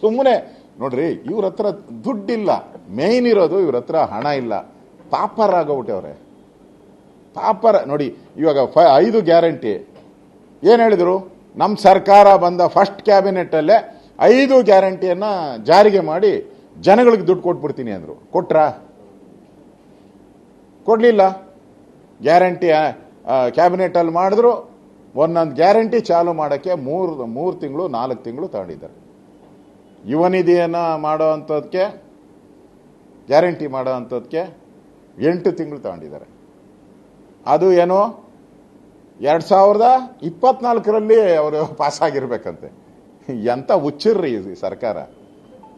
ಸುಮ್ಮನೆ ನೋಡ್ರಿ, ಇವ್ರ ಹತ್ರ ದುಡ್ಡಿಲ್ಲ. ಮೇಯ್ನ್ ಇರೋದು ಇವ್ರ ಹತ್ರ ಹಣ ಇಲ್ಲ. ಪಾಪರ್ ಆಗೋಗ್ಬಿಟ್ಟವ್ರೆ. ಪಾಪರ, ನೋಡಿ, ಇವಾಗ ಫ ಐದು ಗ್ಯಾರಂಟಿ. ಏನು ಹೇಳಿದ್ರು? ನಮ್ಮ ಸರ್ಕಾರ ಬಂದ ಫಸ್ಟ್ ಕ್ಯಾಬಿನೆಟ್ ಅಲ್ಲೇ ಐದು ಗ್ಯಾರಂಟಿಯನ್ನ ಜಾರಿಗೆ ಮಾಡಿ ಜನಗಳಿಗೆ ದುಡ್ಡು ಕೊಟ್ಬಿಡ್ತೀನಿ ಅಂದ್ರು. ಕೊಟ್ರ? ಕೊಡ್ಲಿಲ್ಲ. ಗ್ಯಾರಂಟಿ ಕ್ಯಾಬಿನೆಟ್ ಅಲ್ಲಿ ಮಾಡಿದ್ರು. ಒಂದೊಂದು ಗ್ಯಾರಂಟಿ ಚಾಲು ಮಾಡೋಕ್ಕೆ ಮೂರು ಮೂರು ತಿಂಗಳು, ನಾಲ್ಕು ತಿಂಗಳು ತಗೊಂಡಿದ್ದಾರೆ. ಯುವ ನಿಧಿಯನ್ನ ಮಾಡೋ ಗ್ಯಾರಂಟಿ ಮಾಡೋ ಅಂಥದ್ದಕ್ಕೆ ಎಂಟು ತಿಂಗಳು ತಗೊಂಡಿದ್ದಾರೆ. ಅದು ಏನು? ಎರಡು ಸಾವಿರದ ಇಪ್ಪತ್ನಾಲ್ಕರಲ್ಲಿ ಅವರು ಪಾಸ್ ಆಗಿರ್ಬೇಕಂತೆ ಎಂತ ಹುಚ್ಚಿರ್ರಿ ಈ ಸರ್ಕಾರ.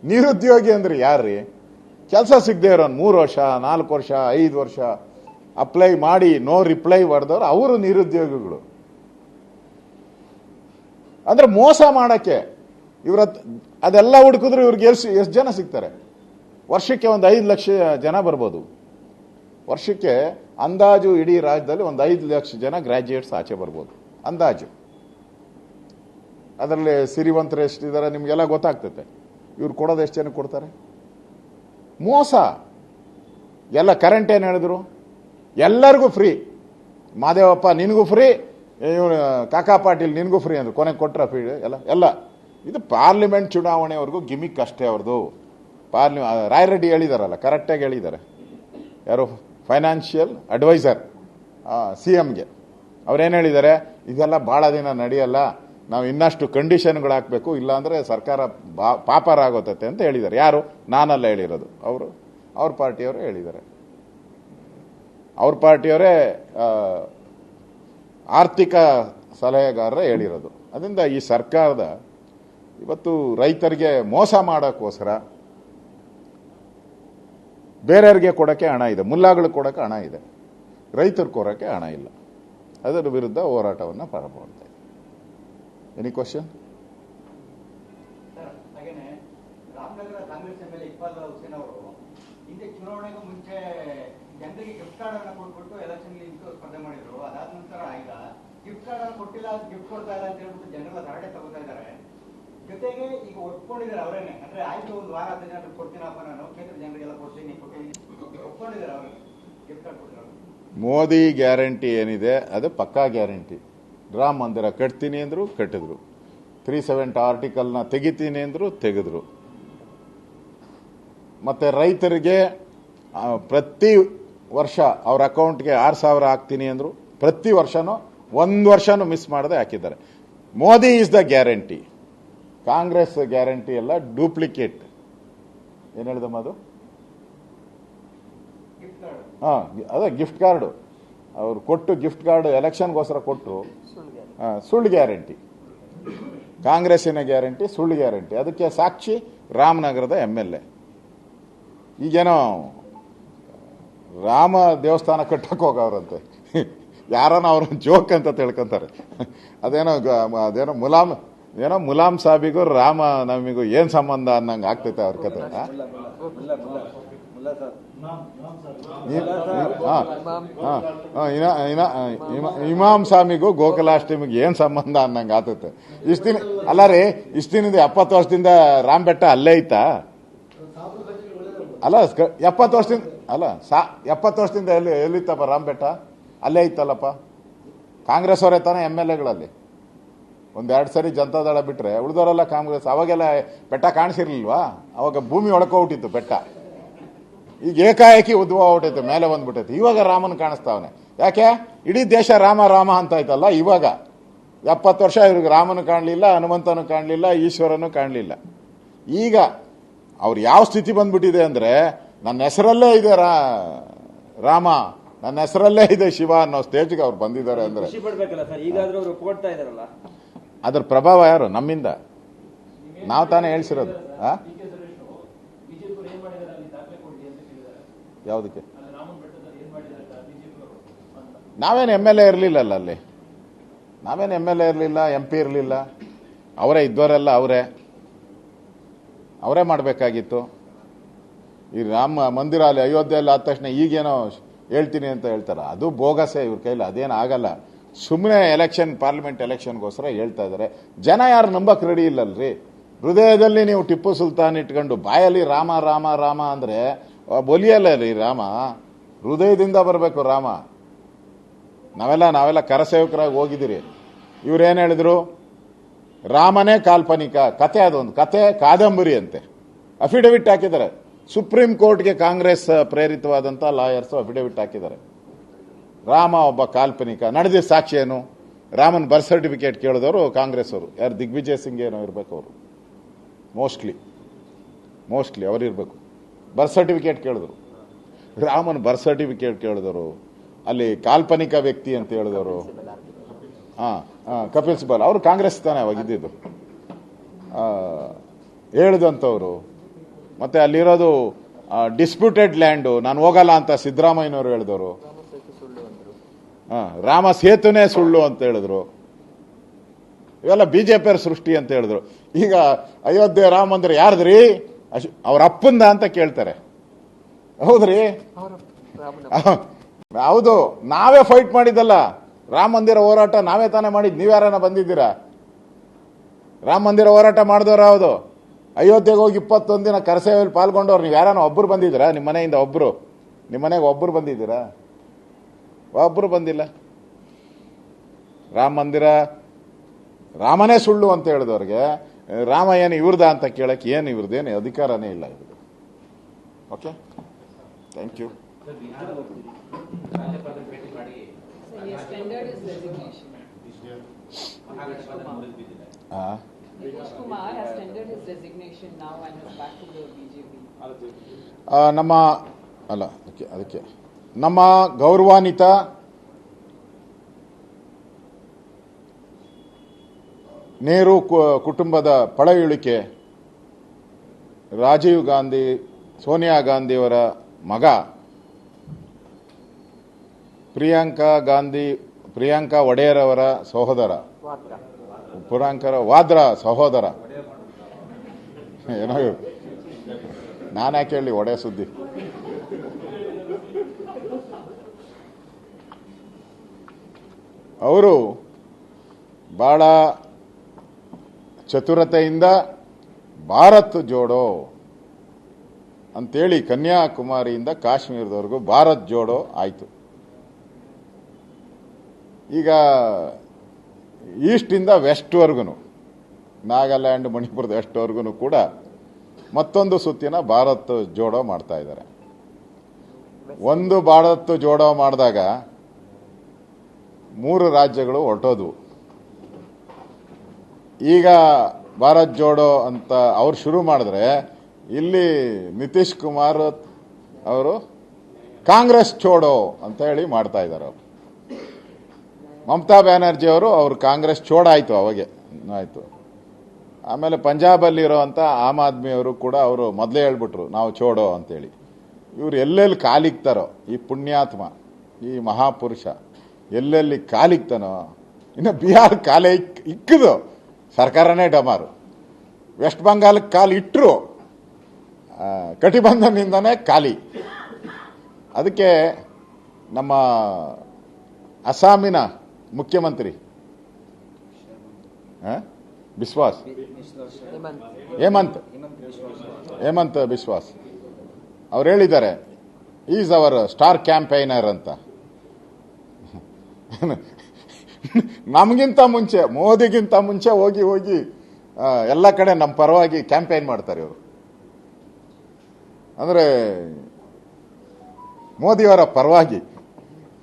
ನಿರುದ್ಯೋಗಿ ಅಂದ್ರೆ ಯಾರ್ರಿ? ಕೆಲಸ ಸಿಗದೆ ಇರೋನ್ ಮೂರು ವರ್ಷ, ನಾಲ್ಕು ವರ್ಷ, ಐದು ವರ್ಷ ಅಪ್ಲೈ ಮಾಡಿ, ನೋ ರಿಪ್ಲೈ ಹೊಡೆದವ್ರು ಅವರು ನಿರುದ್ಯೋಗಿಗಳು. ಅಂದ್ರೆ ಮೋಸ ಮಾಡಕ್ಕೆ ಇವ್ರ ಅದೆಲ್ಲ ಹುಡುಕಿದ್ರು ಇವ್ರಿಗೆ ಎಷ್ಟು ಎಷ್ಟು ಜನ ಸಿಗ್ತಾರೆ? ವರ್ಷಕ್ಕೆ ಒಂದು ಐದು ಲಕ್ಷ ಜನ ಬರ್ಬೋದು. ವರ್ಷಕ್ಕೆ ಅಂದಾಜು ಇಡೀ ರಾಜ್ಯದಲ್ಲಿ ಒಂದು ಐದು ಲಕ್ಷ ಜನ ಗ್ರಾಜ್ಯುಯೇಟ್ಸ್ ಆಚೆ ಬರ್ಬೋದು. ಅಂದಾಜು. ಅದರಲ್ಲಿ ಸಿರಿವಂತರು ಎಷ್ಟಿದ್ದಾರೆ ನಿಮಗೆಲ್ಲ ಗೊತ್ತಾಗ್ತೈತೆ. ಇವ್ರು ಕೊಡೋದು ಎಷ್ಟು ಜನಕ್ಕೆ ಕೊಡ್ತಾರೆ? ಮೋಸ. ಎಲ್ಲ ಕರೆಂಟ್ ಏನು ಹೇಳಿದ್ರು? ಎಲ್ಲರಿಗೂ ಫ್ರೀ ಮಾದೇವಪ್ಪ, ನಿನಗೂ ಫ್ರೀ ಇವನು ಕಾಕಾ ಪಾಟೀಲ್, ನಿನಗೂ ಫ್ರೀ ಅಂದರು. ಕೊನೆಗೆ ಕೊಟ್ರ ಫ್ರೀ ಎಲ್ಲ. ಎಲ್ಲ. ಇದು ಪಾರ್ಲಿಮೆಂಟ್ ಚುನಾವಣೆವರೆಗೂ ಗಿಮಿಕ್ ಅಷ್ಟೇ ಅವ್ರದ್ದು. ಪಾರ್ಲಿ ರಾಯರೆಡ್ಡಿ ಹೇಳಿದಾರಲ್ಲ, ಕರೆಕ್ಟಾಗಿ ಹೇಳಿದ್ದಾರೆ. ಯಾರು? ಫೈನಾನ್ಷಿಯಲ್ ಅಡ್ವೈಸರ್ ಸಿ ಎಮ್ಗೆ ಅವ್ರೇನು ಹೇಳಿದ್ದಾರೆ? ಇದೆಲ್ಲ ಭಾಳ ದಿನ ನಡೆಯಲ್ಲ, ನಾವು ಇನ್ನಷ್ಟು ಕಂಡೀಷನ್ಗಳು ಹಾಕಬೇಕು ಇಲ್ಲಾಂದರೆ ಸರ್ಕಾರ ಬಾ- ಪಾಪರ ಆಗೋತತೆ ಅಂತ ಹೇಳಿದ್ದಾರೆ. ಯಾರು? ನಾನಲ್ಲ ಹೇಳಿರೋದು. ಅವರು, ಅವ್ರ ಪಾರ್ಟಿಯವರು ಹೇಳಿದ್ದಾರೆ. ಅವ್ರ ಪಾರ್ಟಿಯವರೇ ಆರ್ಥಿಕ ಸಲಹೆಗಾರರೇ ಹೇಳಿರೋದು. ಅದರಿಂದ ಈ ಸರ್ಕಾರದ ಇವತ್ತು ರೈತರಿಗೆ ಮೋಸ ಮಾಡೋಕ್ಕೋಸ್ಕರ ಬೇರೆಯವ್ರಿಗೆ ಕೊಡೋಕ್ಕೆ ಹಣ ಇದೆ, ಮುಲ್ಲಾಗಳು ಕೊಡೋಕ್ಕೆ ಹಣ ಇದೆ. ರೈತರು ಕೊಡೋಕ್ಕೆ ಹಣ ಇಲ್ಲ. ಅದರ ವಿರುದ್ಧ ಹೋರಾಟವನ್ನು ಪ್ರಾರಂಭ ಎನಿ ಕ್ವಶನ್ ಮುಂಚೆ ಜನರಿಗೆ ಗಿಫ್ಟ್ ಕಾರ್ಡ್ ಅನ್ನ ಕೊಟ್ಬಿಟ್ಟು ಎಲೆಕ್ಷನ್ ಸ್ಪರ್ಧೆ ಮಾಡಿದ್ರು. ಅದಾದ ನಂತರ ಈಗ ಗಿಫ್ಟ್ ಕಾರ್ಡ್ ಅನ್ನು ಕೊಟ್ಟಿಲ್ಲ ಗಿಫ್ಟ್ ಕೊಡ್ತಾ ಇಲ್ಲ ಅಂತ ಹೇಳ್ಬಿಟ್ಟು ಜನರೆಲ್ಲ ತಗೋತಾ ಇದ್ದಾರೆ. ಜೊತೆಗೆ ಈಗ ಒಪ್ಕೊಂಡಿದ್ದಾರೆ ಅವರೇನೆ. ಅಂದ್ರೆ ಆಯ್ತು, ಒಂದು ವಾರ, ಹತ್ತು ಜನ ಕೊಡ್ತೀನಪ್ಪ ನಾನು. ಕ್ಷೇತ್ರ ಜನರಿಗೆಲ್ಲ ಕೊಡ್ತೀನಿ ಒಪ್ಕೊಂಡಿದ್ದಾರೆ ಅವರು. ಗಿಫ್ಟ್ ಕಾರ್ಡ್ ಕೊಟ್ಟಿರೋರು ಮೋದಿ ಗ್ಯಾರಂಟಿ ಏನಿದೆ, ಅದು ಪಕ್ಕಾ ಗ್ಯಾರಂಟಿ. ರಾಮ ಮಂದಿರ ಕಟ್ತೀನಿ ಅಂದರು ಕಟ್ಟಿದ್ರು. ತ್ರೀ ಸೆವೆಂಟ್ ಆರ್ಟಿಕಲ್ನ ತೆಗಿತೀನಿ ಅಂದರು ತೆಗೆದ್ರು. ಮತ್ತೆ ರೈತರಿಗೆ ಪ್ರತಿ ವರ್ಷ ಅವ್ರ ಅಕೌಂಟ್ಗೆ ಆರು ಸಾವಿರ ಹಾಕ್ತೀನಿ ಅಂದರು. ಪ್ರತಿ ವರ್ಷನೂ, ಒಂದು ವರ್ಷನೂ ಮಿಸ್ ಮಾಡದೆ ಹಾಕಿದ್ದಾರೆ. Modi is the guarantee Congress guarantee ಎಲ್ಲ ಡೂಪ್ಲಿಕೇಟ್. ಏನು ಹೇಳಿದಮ್ಮ ಅದು? ಹಾಂ ಅದೇ ಗಿಫ್ಟ್ ಕಾರ್ಡು ಅವ್ರು ಕೊಟ್ಟು ಗಿಫ್ಟ್ ಕಾರ್ಡ್ ಎಲೆಕ್ಷನ್ಗೋಸ್ಕರ ಕೊಟ್ಟರು ಸುಳ್ಳು ಗ್ಯಾರಂಟಿ. ಕಾಂಗ್ರೆಸ್ಸಿನ ಗ್ಯಾರಂಟಿ ಸುಳ್ಳು ಗ್ಯಾರಂಟಿ. ಅದಕ್ಕೆ ಸಾಕ್ಷಿ ರಾಮನಗರದ ಎಂ ಎಲ್ ಎ. ಈಗೇನೋ ರಾಮ ದೇವಸ್ಥಾನ ಕಟ್ಟಕ್ಕೆ ಹೋಗವ್ರಂತೆ. ಯಾರನ್ನ ಅವ್ರನ್ನ ಜೋಕ್ ಅಂತ ತಿಳ್ಕೊಂತಾರೆ. ಅದೇನೋ ಅದೇನೋ ಮುಲಾಮ್ ಏನೋ ಮುಲಾಮ್ ಸಾಬಿಗೂ ರಾಮ ನಮಿಗೂ ಏನ್ ಸಂಬಂಧ ಅನ್ನಂಗೆ ಆಗ್ತೈತೆ ಅವ್ರ ಕತೆ ಇಮಾಮ್ ಸ್ವಾಮಿಗೂ ಗೋಕುಲಾಷ್ಟಮಿಗೂ ಏನ್ ಸಂಬಂಧ ಅನ್ನಂಗ ಆತೈತೆ ಇಷ್ಟ ದಿನ, ಅಲ್ಲ ರೀ, ಇಷ್ಟ ದಿನದ ಎಪ್ಪತ್ತು ವರ್ಷದಿಂದ ರಾಮ್ ಬೆಟ್ಟ ಅಲ್ಲೇ ಐತಾ ಅಲ್ಲ ಎಪ್ಪತ್ತು ವರ್ಷದಿಂದ, ಅಲ್ಲ, ಸಾ, ಎಪ್ಪತ್ತು ವರ್ಷದಿಂದ ಎಲ್ಲಿ, ಎಲ್ಲಿತ್ತಪ್ಪ ರಾಮ್ ಬೆಟ್ಟ? ಅಲ್ಲೇ ಐತಲ್ಲಪ್ಪ ಕಾಂಗ್ರೆಸ್ ಅವರೇ ತಾನೇ ಎಂ ಎಲ್ ಎಗಳಲ್ಲಿ. ಒಂದೆರಡು ಸರಿ ಜನತಾದಳ ಬಿಟ್ಟರೆ ಉಳಿದವರೆಲ್ಲ ಕಾಂಗ್ರೆಸ್, ಅವಾಗೆಲ್ಲ ಬೆಟ್ಟ ಕಾಣಿಸಿರ್ಲಿಲ್ವಾ? ಅವಾಗ ಭೂಮಿ ಒಳಕೋಗ್ಬಿಟ್ಟಿತ್ತು ಬೆಟ್ಟ. ಈಗ ಏಕಾಏಕಿ ಉದ್ಭವ ಹೊಟ್ಟೈತೆ ಮೇಲೆ ಬಂದ್ಬಿಟ್ಟೈತೆ ಇವಾಗ ರಾಮನ್ ಕಾಣಿಸ್ತಾವನೆ. ಯಾಕೆ? ಇಡೀ ದೇಶ ರಾಮ ರಾಮ ಅಂತ ಆಯ್ತಲ್ಲ, ಇವಾಗ. ಎಪ್ಪತ್ತು ವರ್ಷ ಇವ್ರಿಗೆ ರಾಮನು ಕಾಣಲಿಲ್ಲ, ಹನುಮಂತನು ಕಾಣಲಿಲ್ಲ, ಈಶ್ವರನು ಕಾಣಲಿಲ್ಲ. ಈಗ ಅವ್ರು ಯಾವ ಸ್ಥಿತಿ ಬಂದ್ಬಿಟ್ಟಿದೆ ಅಂದರೆ, ನನ್ನ ಹೆಸರಲ್ಲೇ ಇದೆ ರಾ, ರಾಮ, ನನ್ನ ಹೆಸರಲ್ಲೇ ಇದೆ ಶಿವ ಅನ್ನೋ ಸ್ಟೇಜ್ಗೆ ಅವ್ರು ಬಂದಿದ್ದಾರೆ ಅಂದ್ರೆ. ಅದ್ರ ಪ್ರಭಾವ ಯಾರು? ನಮ್ಮಿಂದ. ನಾವು ತಾನೇ ಹೇಳ್ಸಿರೋದು. ಹಾಂ ಯಾವುದಕ್ಕೆ? ನಾವೇನು ಎಂ ಎಲ್ ಎ ಇರಲಿಲ್ಲಲ್ಲ ಅಲ್ಲಿ. ನಾವೇನು ಎಂ ಎಲ್ ಎ ಇರಲಿಲ್ಲ, ಎಂ ಪಿ ಇರಲಿಲ್ಲ. ಅವರೇ ಇದ್ದವರೆಲ್ಲ ಅವರೇ. ಅವರೇ ಮಾಡಬೇಕಾಗಿತ್ತು. ಈ ರಾಮ ಮಂದಿರ ಅಲ್ಲಿ ಅಯೋಧ್ಯೆಯಲ್ಲಿ ಆದ ತಕ್ಷಣ ಈಗೇನೋ ಹೇಳ್ತೀನಿ ಅಂತ ಹೇಳ್ತಾರೆ. ಅದು ಬೋಗಸೆ ಇವ್ರ ಕೈಲಿ, ಅದೇನು ಆಗಲ್ಲ. ಸುಮ್ಮನೆ ಎಲೆಕ್ಷನ್ ಪಾರ್ಲಿಮೆಂಟ್ ಎಲೆಕ್ಷನ್ಗೋಸ್ಕರ ಹೇಳ್ತಾ ಇದ್ದಾರೆ. ಜನ ಯಾರು ನಂಬಕ್ ರೆಡಿ ಇಲ್ಲಲ್ರಿ? ಹೃದಯದಲ್ಲಿ ನೀವು ಟಿಪ್ಪು ಸುಲ್ತಾನ್ ಇಟ್ಕೊಂಡು ಬಾಯಲ್ಲಿ ರಾಮ ರಾಮ ರಾಮ ಅಂದರೆ ಬೊಲಿಯಲ್ಲ ರೀ ರಾಮ. ಹೃದಯದಿಂದ ಬರಬೇಕು ರಾಮ. ನಾವೆಲ್ಲ ನಾವೆಲ್ಲ ಕರಸೇವಕರಾಗಿ ಹೋಗಿದ್ದೀರಿ. ಇವ್ರೇನು ಹೇಳಿದ್ರು? ರಾಮನೇ ಕಾಲ್ಪನಿಕ. ಕತೆ ಅದೊಂದು. ಕತೆ ಕಾದಂಬರಿ ಅಂತೆ. ಅಫಿಡವಿಟ್ ಹಾಕಿದ್ದಾರೆ. ಸುಪ್ರೀಂ ಕೋರ್ಟ್ಗೆ ಕಾಂಗ್ರೆಸ್ ಪ್ರೇರಿತವಾದಂಥ ಲಾಯರ್ಸು ಅಫಿಡವಿಟ್ ಹಾಕಿದ್ದಾರೆ. ರಾಮ ಒಬ್ಬ ಕಾಲ್ಪನಿಕ. ನಡೆದ ಸಾಕ್ಷಿ ಏನು? ರಾಮನ್ ಬರ್ತ್ ಸರ್ಟಿಫಿಕೇಟ್ ಕೇಳಿದವರು ಕಾಂಗ್ರೆಸ್ ಅವರು. ಯಾರು? ದಿಗ್ವಿಜಯ್ ಸಿಂಗ್ ಏನೋ ಇರಬೇಕು ಅವರು. ಮೋಸ್ಟ್ಲಿ ಮೋಸ್ಟ್ಲಿ ಅವರು ಇರಬೇಕು. ಬರ್ತ್ ಸರ್ಟಿಫಿಕೇಟ್ ಕೇಳಿದ್ರು. ರಾಮನ್ ಬರ್ತ್ ಸರ್ಟಿಫಿಕೇಟ್ ಕೇಳಿದವರು. ಅಲ್ಲಿ ಕಾಲ್ಪನಿಕ ವ್ಯಕ್ತಿ ಅಂತ ಹೇಳಿದವರು. ಹಾಂ ಹಾಂ ಕಪಿಲ್ ಸಿಬಲ್. ಅವರು ಕಾಂಗ್ರೆಸ್ ತಾನೇ ಅವಾಗ ಇದ್ದಿದ್ದು. ಆ, ಹೇಳಿದಂಥವ್ರು ಮತ್ತೆ ಅಲ್ಲಿರೋದು ಡಿಸ್ಪ್ಯೂಟೆಡ್ ಲ್ಯಾಂಡು ನಾನು ಹೋಗಲ್ಲ ಅಂತ ಸಿದ್ದರಾಮಯ್ಯನವರು ಹೇಳಿದವರು. ರಾಮ ಸೇತುನೇ ಸುಳ್ಳು ಅಂತ ಹೇಳಿದ್ರು. ಇವೆಲ್ಲ ಬಿ ಜೆ ಬಿಜೆಪಿಯವ್ರ ಸೃಷ್ಟಿ ಅಂತ ಹೇಳಿದ್ರು. ಈಗ ಅಯೋಧ್ಯೆ ರಾಮ ಅಂದ್ರೆ ಯಾರ್ದ್ರಿ? ಅಶ್ ಅವ್ರ ಅಪ್ಪಂದ ಅಂತ ಕೇಳ್ತಾರೆ. ಹೌದ್ರಿ? ಹೌದು. ನಾವೇ ಫೈಟ್ ಮಾಡಿದ್ದಲ್ಲ. ರಾಮ ಮಂದಿರ ಹೋರಾಟ ನಾವೇ ತಾನೇ ಮಾಡಿದ್ ನೀವ್ಯಾರನ ಬಂದಿದ್ದೀರಾ? ರಾಮ ಮಂದಿರ ಹೋರಾಟ ಮಾಡಿದವ್ರು ಹೌದು ಅಯೋಧ್ಯೆಗೆ ಹೋಗಿ ಇಪ್ಪತ್ತೊಂದು ದಿನ ಕರಸೇವೆಯಲ್ಲಿ ಪಾಲ್ಗೊಂಡವ್ರು ನೀವು ಯಾರನ್ನ ಒಬ್ಬರು ಬಂದಿದ್ದೀರಾ? ನಿಮ್ಮ ಮನೆಯಿಂದ ಒಬ್ರು. ನಿಮ್ಮ ಮನೆಗೆ ಒಬ್ಬರು ಬಂದಿದ್ದೀರಾ? ಒಬ್ಬರು ಬಂದಿಲ್ಲ. ರಾಮ ಮಂದಿರ ರಾಮನೇ ಸುಳ್ಳು ಅಂತ ಹೇಳಿದವ್ರಿಗೆ ರಾಮ ಏನು ಇವ್ರದ ಅಂತ ಕೇಳಕ್ಕೆ ಏನು ಇವ್ರದ್ದೇನು ಅಧಿಕಾರನೇ ಇಲ್ಲ ಇವ್ರದ್ದು ಓಕೆ ಥ್ಯಾಂಕ್ ಯು ನಮ್ಮ ಅಲ್ಲ ಅದಕ್ಕೆ ಅದಕ್ಕೆ. ನಮ್ಮ ಗೌರವಾನ್ವಿತ ನೆಹರು ಕುಟುಂಬದ ಪಳೆಯುಳಿಕೆ ರಾಜೀವ್ ಗಾಂಧಿ, ಸೋನಿಯಾ ಗಾಂಧಿಯವರ ಮಗ, ಪ್ರಿಯಾಂಕಾ ಗಾಂಧಿ, ಪ್ರಿಯಾಂಕಾ ಒಡೆಯರ್ ಅವರ ಸಹೋದರ ಪ್ರಿಯಾಂಕರ ವಾದ್ರ ಸಹೋದರ ಏನೋ. ನಾನು ಯಾಕೆ ಹೇಳಿ ಒಡೆ ಸುದ್ದಿ ಅವರು ಬಹಳ ಚತುರತೆಯಿಂದ ಭಾರತ್ ಜೋಡೋ ಅಂತೇಳಿ ಕನ್ಯಾಕುಮಾರಿಯಿಂದ ಕಾಶ್ಮೀರದವರೆಗೂ ಭಾರತ್ ಜೋಡೋ ಆಯಿತು. ಈಗ ಈಸ್ಟಿಂದ ವೆಸ್ಟ್ವರೆಗೂ ನಾಗಾಲ್ಯಾಂಡ್, ಮಣಿಪುರದ ವೆಸ್ಟ್ವರೆಗೂ ಕೂಡ ಮತ್ತೊಂದು ಸುತ್ತಿನ ಭಾರತ್ ಜೋಡೋ ಮಾಡ್ತಾ ಇದ್ದಾರೆ. ಒಂದು ಭಾರತ್ ಜೋಡೋ ಮಾಡಿದಾಗ ಮೂರು ರಾಜ್ಯಗಳು ಹೊರಟೋದ್ವು. ಈಗ ಭಾರತ್ ಜೋಡೋ ಅಂತ ಅವ್ರು ಶುರು ಮಾಡಿದ್ರೆ ಇಲ್ಲಿ ನಿತೀಶ್ ಕುಮಾರ್ ಅವರು ಕಾಂಗ್ರೆಸ್ ಚೋಡೋ ಅಂತ ಹೇಳಿ ಮಾಡ್ತಾ ಇದ್ದಾರೆ ಅವರು. ಮಮತಾ ಬ್ಯಾನರ್ಜಿ ಅವರು ಅವ್ರು ಕಾಂಗ್ರೆಸ್ ಚೋಡ ಆಯ್ತು ಅವಾಗೆ ಆಯ್ತು. ಆಮೇಲೆ ಪಂಜಾಬಲ್ಲಿರುವಂಥ ಆಮ್ ಆದ್ಮಿಯವರು ಕೂಡ ಅವರು ಮೊದಲೇ ಹೇಳ್ಬಿಟ್ರು, ನಾವು ಚೋಡೋ ಅಂತೇಳಿ. ಇವ್ರು ಎಲ್ಲೆಲ್ಲಿ ಕಾಲಿಗ್ತಾರೋ, ಈ ಪುಣ್ಯಾತ್ಮ, ಈ ಮಹಾಪುರುಷ ಎಲ್ಲೆಲ್ಲಿ ಕಾಲಿಕ್ತಾನೋ ಇನ್ನು ಬಿಹಾರ್ ಕಾಲೇ ಇಕ್ ಇಕ್ಕದು, ಸರ್ಕಾರನೇ ಡಮಾರು. ವೆಸ್ಟ್ ಬಂಗಾಲಕ್ಕೆ ಕಾಲು ಇಟ್ಟರು ಕಟಿಬಂಧನಿಂದನೇ ಖಾಲಿ. ಅದಕ್ಕೆ ನಮ್ಮ ಅಸ್ಸಾಮಿನ ಮುಖ್ಯಮಂತ್ರಿ? ಬಿಸ್ವಾಸ್. ಹೇಮಂತ್. ಹೇಮಂತ್ ಬಿಸ್ವಾಸ್. ಅವ್ರು ಹೇಳಿದ್ದಾರೆ, ಈಸ್ ಅವರ್ ಸ್ಟಾರ್ ಕ್ಯಾಂಪೈನರ್ ಅಂತ. ನಮಗಿಂತ ಮುಂಚೆ, ಮೋದಿಗಿಂತ ಮುಂಚೆ ಹೋಗಿ ಹೋಗಿ ಎಲ್ಲ ಕಡೆ ನಮ್ಮ ಪರವಾಗಿ ಕ್ಯಾಂಪೇನ್ ಮಾಡ್ತಾರೆ ಇವರು. ಅಂದರೆ, ಮೋದಿಯವರ ಪರವಾಗಿ,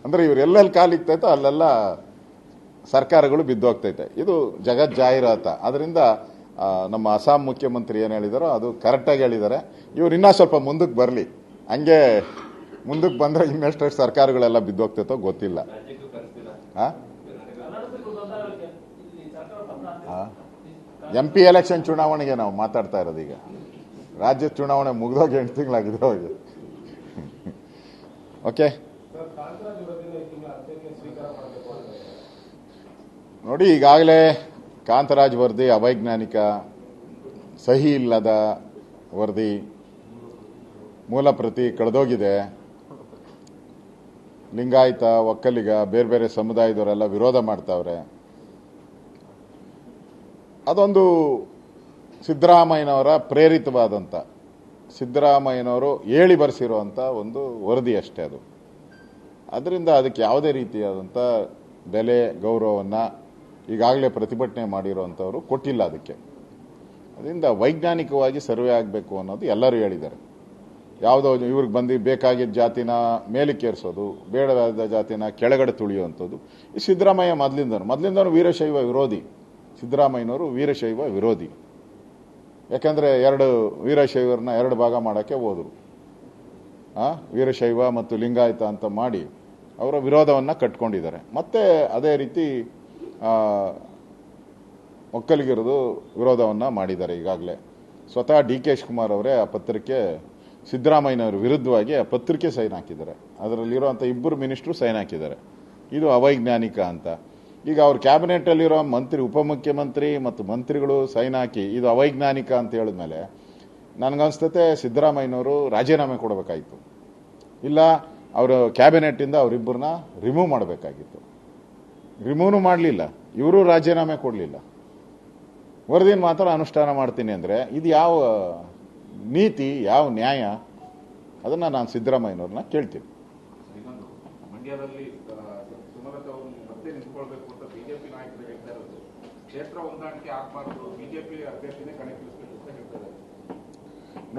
ಅಂದರೆ ಇವರು ಎಲ್ಲೆಲ್ಲಿ ಕಾಲಿಗ್ತೈತೋ ಅಲ್ಲೆಲ್ಲ ಸರ್ಕಾರಗಳು ಬಿದ್ದೋಗ್ತೈತೆ ಇದು ಜಗತ್ ಜಾಹೀರಾತ. ಅದರಿಂದ ನಮ್ಮ ಅಸ್ಸಾಂ ಮುಖ್ಯಮಂತ್ರಿ ಏನು ಹೇಳಿದಾರೋ ಅದು ಕರೆಕ್ಟಾಗಿ ಹೇಳಿದ್ದಾರೆ. ಇವರು ಇನ್ನೂ ಸ್ವಲ್ಪ ಮುಂದಕ್ಕೆ ಬರಲಿ. ಹಂಗೆ ಮುಂದಕ್ಕೆ ಬಂದರೆ ಇನ್ನೆಷ್ಟು ಸರ್ಕಾರಗಳೆಲ್ಲ ಬಿದ್ದೋಗ್ತೈತೋ ಗೊತ್ತಿಲ್ಲ. ಎಂ ಪಿ ಎಲೆಕ್ಷನ್ ಚುನಾವಣೆಗೆ ನಾವು ಮಾತಾಡ್ತಾ ಇರೋದು ಈಗ. ರಾಜ್ಯ ಚುನಾವಣೆ ಮುಗಿದೋಗಿ ಎಂಟು ತಿಂಗಳಾಗಿದೆ ಹೋಗಿ ಓಕೆ ನೋಡಿ, ಈಗಾಗಲೇ ಕಾಂತರಾಜ್ ವರದಿ, ಅವೈಜ್ಞಾನಿಕ ಸಹಿ ಇಲ್ಲದ ವರದಿ ಮೂಲ ಪ್ರತಿ ಕಳೆದೋಗಿದೆ. ಲಿಂಗಾಯತ, ಒಕ್ಕಲಿಗ, ಬೇರೆ ಬೇರೆ ಸಮುದಾಯದವರೆಲ್ಲ ವಿರೋಧ ಮಾಡ್ತಾವ್ರೆ. ಅದೊಂದು ಸಿದ್ದರಾಮಯ್ಯನವರ ಪ್ರೇರಿತವಾದಂಥ ಸಿದ್ದರಾಮಯ್ಯನವರು ಹೇಳಿ ಬರೆಸಿರುವಂಥ ಒಂದು ವರದಿ ಅಷ್ಟೇ ಅದು. ಅದರಿಂದ ಅದಕ್ಕೆ ಯಾವುದೇ ರೀತಿಯಾದಂಥ ಬೆಲೆ, ಗೌರವವನ್ನು ಈಗಾಗಲೇ ಪ್ರತಿಭಟನೆ ಮಾಡಿರುವಂಥವರು ಕೊಟ್ಟಿಲ್ಲ ಅದಕ್ಕೆ. ಅದರಿಂದ ವೈಜ್ಞಾನಿಕವಾಗಿ ಸರ್ವೆ ಆಗಬೇಕು ಅನ್ನೋದು ಎಲ್ಲರೂ ಹೇಳಿದ್ದಾರೆ. ಯಾವುದೋ ಇವ್ರಿಗೆ ಬಂದು ಬೇಕಾಗಿದ್ದ ಜಾತಿನ ಮೇಲಕ್ಕೇರಿಸೋದು ಬೇಡವಾದ ಜಾತಿನ ಕೆಳಗಡೆ ತುಳಿಯುವಂಥದ್ದು. ಈ ಸಿದ್ದರಾಮಯ್ಯ ಮೊದಲಿಂದನು ಮೊದಲಿಂದನು ವೀರಶೈವ ವಿರೋಧಿ. ಸಿದ್ದರಾಮಯ್ಯನವರು ವೀರಶೈವ ವಿರೋಧಿ. ಯಾಕೆಂದರೆ ಎರಡು ವೀರಶೈವರನ್ನ ಎರಡು ಭಾಗ ಮಾಡೋಕ್ಕೆ ಹೋದರು. ವೀರಶೈವ ಮತ್ತು ಲಿಂಗಾಯತ ಅಂತ ಮಾಡಿ ಅವರ ವಿರೋಧವನ್ನು ಕಟ್ಕೊಂಡಿದ್ದಾರೆ. ಮತ್ತೆ ಅದೇ ರೀತಿ ಒಕ್ಕಲಿಗರದು ವಿರೋಧವನ್ನು ಮಾಡಿದ್ದಾರೆ ಈಗಾಗಲೇ. ಸ್ವತಃ ಡಿ ಕೆ ಶಿವಕುಮಾರ್ ಅವರೇ ಆ ಪತ್ರಕ್ಕೆ ಸಿದ್ದರಾಮಯ್ಯನವರ ವಿರುದ್ಧವಾಗಿ ಆ ಪತ್ರಿಕೆ ಸೈನ್ ಹಾಕಿದ್ದಾರೆ. ಅದರಲ್ಲಿರುವಂಥ ಇಬ್ಬರು ಮಿನಿಸ್ಟ್ರು ಸೈನ್ ಹಾಕಿದ್ದಾರೆ. ಇದು ಅವೈಜ್ಞಾನಿಕ ಅಂತ. ಈಗ ಅವ್ರ ಕ್ಯಾಬಿನೆಟಲ್ಲಿರೋ ಮಂತ್ರಿ, ಉಪಮುಖ್ಯಮಂತ್ರಿ ಮತ್ತು ಮಂತ್ರಿಗಳು ಸೈನ್ ಹಾಕಿ ಇದು ಅವೈಜ್ಞಾನಿಕ ಅಂತ ಹೇಳಿದ್ಮೇಲೆ ನನಗನ್ಸ್ತತೆ ಸಿದ್ದರಾಮಯ್ಯನವರು ರಾಜೀನಾಮೆ ಕೊಡಬೇಕಾಯಿತು. ಇಲ್ಲ, ಅವರ ಕ್ಯಾಬಿನೆಟ್ಟಿಂದ ಅವರಿಬ್ಬರನ್ನ ರಿಮೂವ್ ಮಾಡಬೇಕಾಗಿತ್ತು. ರಿಮೂವ್ನು ಮಾಡಲಿಲ್ಲ. ಇವರು ರಾಜೀನಾಮೆ ಕೊಡಲಿಲ್ಲ. ವರದಿನ ಮಾತ್ರ ಅನುಷ್ಠಾನ ಮಾಡ್ತೀನಿ ಅಂದರೆ ಇದು ಯಾವ ನೀತಿ ಯಾವ ನ್ಯಾಯ ಅದನ್ನು ನಾನು ಸಿದ್ದರಾಮಯ್ಯನವ್ರನ್ನ ಕೇಳ್ತೀನಿ. ಮಂಡ್ಯದಲ್ಲಿ ಸುಮಲತಾ ಅವರು ಮತ್ತೆ ನಿಂತ್ಕೊಳ್ಬೇಕು ಅಂತ ಬಿಜೆಪಿ ನಾಯಕರು ಹೇಳ್ತಾ ಇರೋದು. ಕ್ಷೇತ್ರ ಹೊಂದಾಣಿಕೆ ಆಗಬಾರ್ದು ಬಿಜೆಪಿ ಅಭ್ಯರ್ಥಿನೇ ಕಣಕ್ಕಿಳಿಸ್ಬೇಕು ಅಂತ ಹೇಳ್ತಾ ಇದ್ದಾರೆ.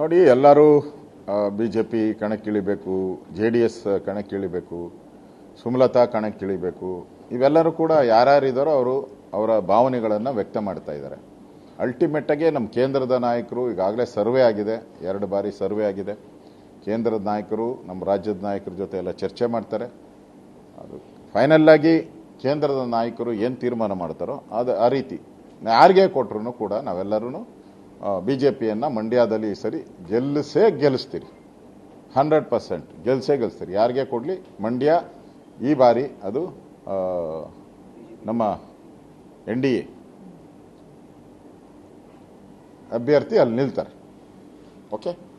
ನೋಡಿ ಎಲ್ಲರೂ ಬಿ ಜೆ ಪಿ ಕಣಕ್ಕಿಳಿಬೇಕು ಜೆ ಡಿ ಎಸ್ ಕಣಕ್ಕಿಳಿಬೇಕು ಸುಮಲತಾ ಕಣಕ್ಕಿಳಿಬೇಕು ಇವೆಲ್ಲರೂ ಕೂಡ ಯಾರ್ಯಾರಿದ್ದಾರೋ ಅವರು ಅವರ ಭಾವನೆಗಳನ್ನು ವ್ಯಕ್ತ ಮಾಡ್ತಾ ಇದ್ದಾರೆ. ಅಲ್ಟಿಮೇಟಾಗಿ ನಮ್ಮ ಕೇಂದ್ರದ ನಾಯಕರು ಈಗಾಗಲೇ ಸರ್ವೆ ಆಗಿದೆ. ಎರಡು ಬಾರಿ ಸರ್ವೆ ಆಗಿದೆ. ಕೇಂದ್ರದ ನಾಯಕರು, ನಮ್ಮ ರಾಜ್ಯದ ನಾಯಕರ ಜೊತೆ ಎಲ್ಲ ಚರ್ಚೆ ಮಾಡ್ತಾರೆ. ಅದು ಫೈನಲ್ ಆಗಿ ಕೇಂದ್ರದ ನಾಯಕರು ಏನು ತೀರ್ಮಾನ ಮಾಡ್ತಾರೋ ಅದು ಆ ರೀತಿ. ಯಾರಿಗೆ ಕೊಟ್ಟರು ಕೂಡ ನಾವೆಲ್ಲರೂ ಬಿ ಜೆ ಪಿಯನ್ನು ಮಂಡ್ಯದಲ್ಲಿ ಸರಿ ಗೆಲ್ಲಿಸೇ ಗೆಲ್ಲಿಸ್ತೀರಿ. Hundred percent ಗೆಲ್ಸೇ ಗೆಲ್ಲಿಸ್ತೀರಿ. ಯಾರಿಗೆ ಕೊಡಲಿ? ಮಂಡ್ಯ. ಈ ಬಾರಿ ಅದು ನಮ್ಮ ಎನ್ ಡಿ ಎ ಅಭ್ಯರ್ಥಿ ಅಲ್ಲಿ ನಿಲ್ತಾರೆ. ಓಕೆ